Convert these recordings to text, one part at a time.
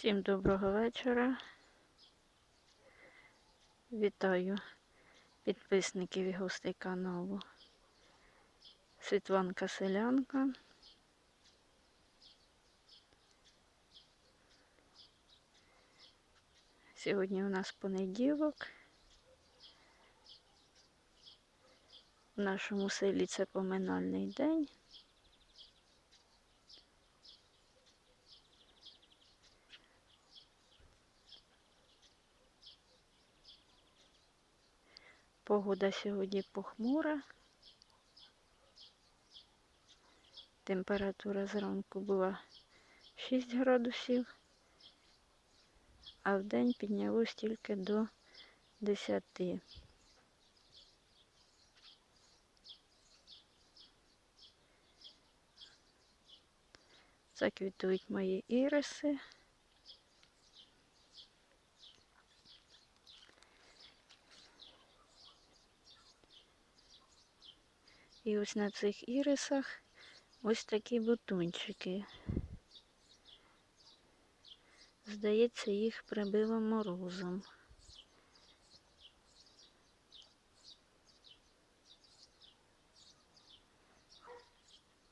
Всім доброго вечора. Вітаю підписників і гостей каналу. Світланка Селянка. Сьогодні у нас понеділок. В нашому селі це поминальний день. Погода сьогодні похмура. Температура зранку була 6 градусів, а в день піднялось тільки до 10. Заквітують мої іриси. І ось на цих ірисах ось такі бутончики. Здається, їх прибило морозом.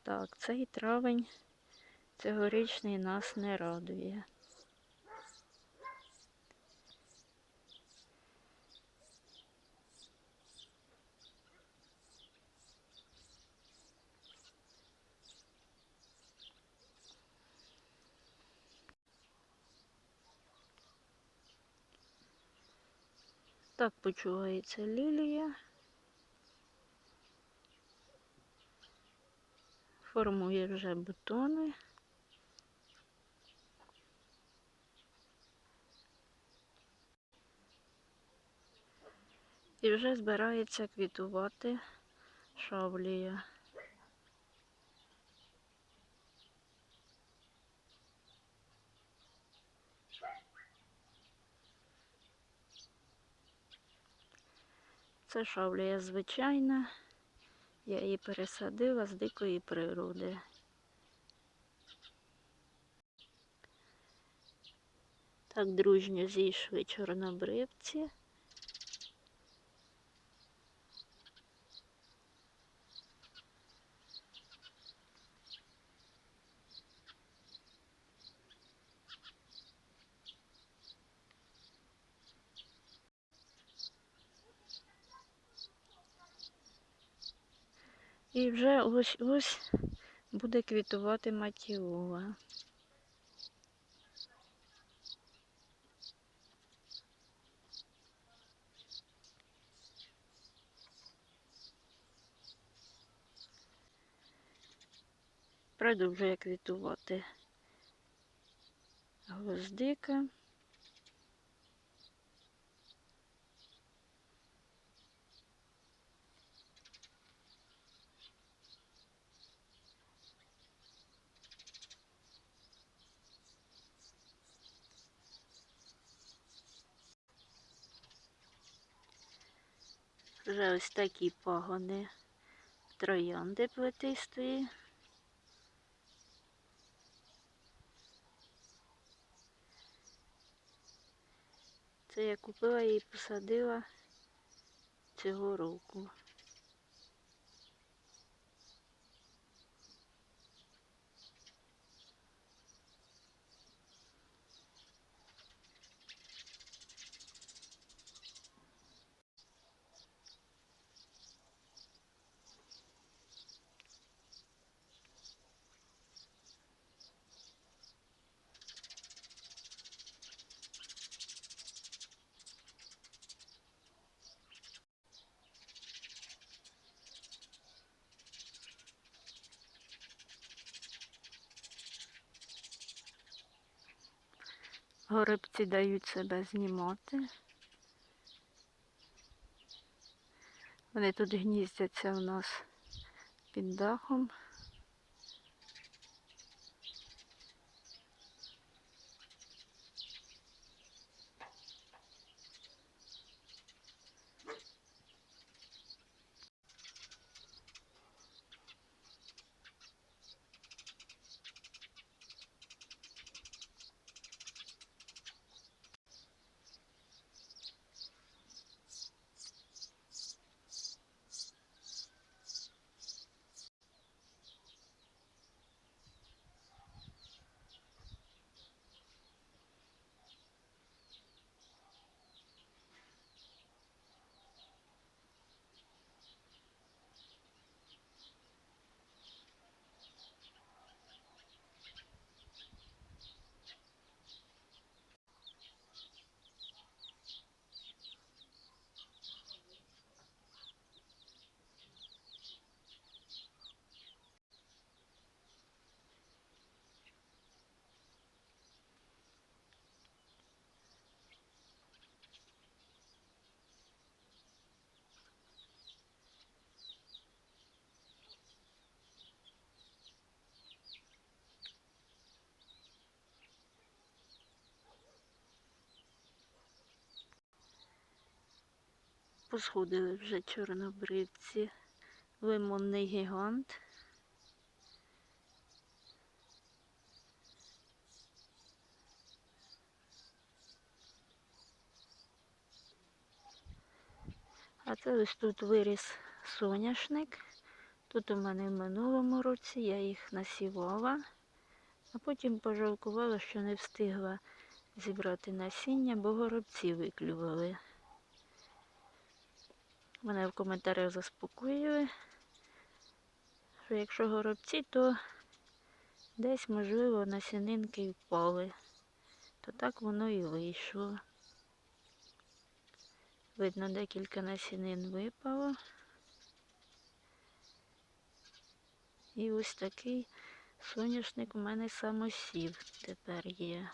Так, цей травень цьогорічний нас не радує. Так почувається лілія. Формує вже бутони. І вже збирається квітувати шавлія. Це шавлія звичайна. Я її пересадила з дикої природи. Так дружньо зійшли чорнобривці. І вже ось ось буде квітувати матіола. Продовжує квітувати гвоздика. Вже ось такі пагони троянди плетистої. Це я купила і посадила цього року. Горобці дають себе знімати. Вони тут гніздяться у нас під дахом. Посходили вже чорнобривці. Лимонний гігант. А це ось тут виріс соняшник. Тут у мене в минулому році я їх насівала, а потім пожалкувала, що не встигла зібрати насіння, бо горобці виклювали. Мене в коментарях заспокоїли, що якщо горобці, то десь, можливо, насінинки впали. То так воно і вийшло. Видно, декілька насінин випало. І ось такий соняшник у мене самосів тепер є.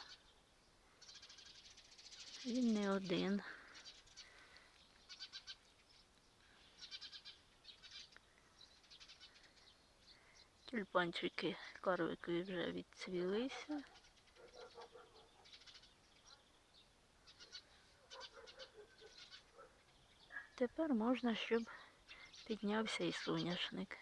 Він не один. Тюльпанчики карликові вже відцвілися. Тепер можна, щоб піднявся і соняшник.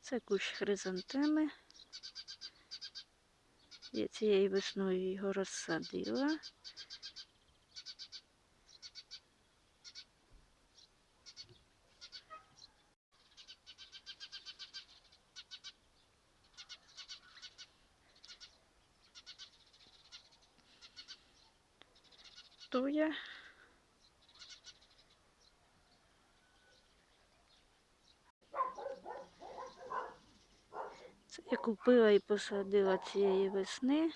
Це кущ хризантеми. Я цією весною його розсадила. Туя. Я купила і посадила цієї весни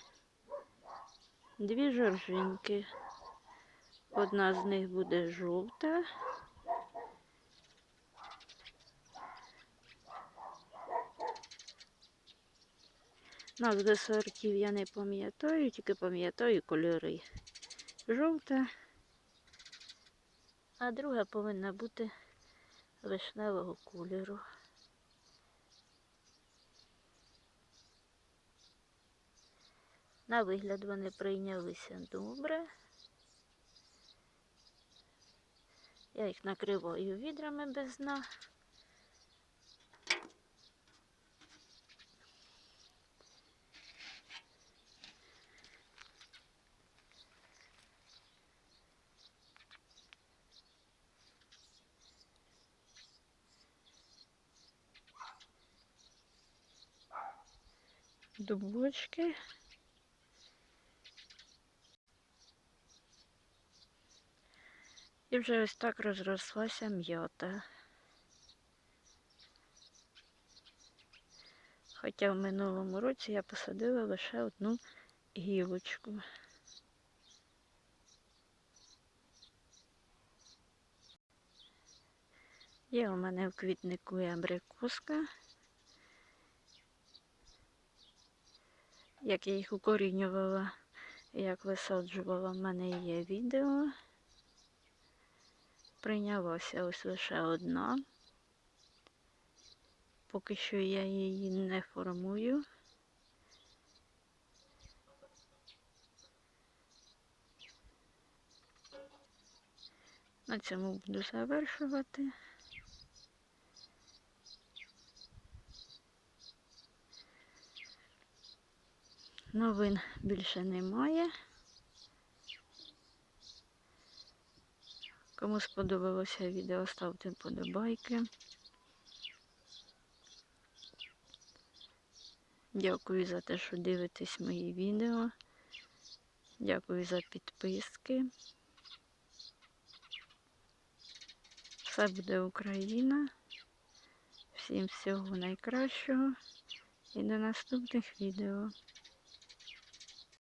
дві жоржинки. Одна з них буде жовта. Назви сортів я не пам'ятаю, тільки пам'ятаю кольори. Жовта, а друга повинна бути вишневого кольору. На вигляд вони прийнялися добре. Я їх накриваю відрами без дна. Дубочки. І вже ось так розрослася м'ята. Хоча в минулому році я посадила лише одну гілочку. Є у мене в квітнику і абрикоска. Як я їх укорінювала, як висаджувала, в мене є відео. Прийнялася ось лише одна. Поки що я її не формую. На цьому буду завершувати. Новин більше немає. Кому сподобалося відео, ставте вподобайки. Дякую за те, що дивитесь мої відео. Дякую за підписки. Все буде Україна. Всім всього найкращого і до наступних відео.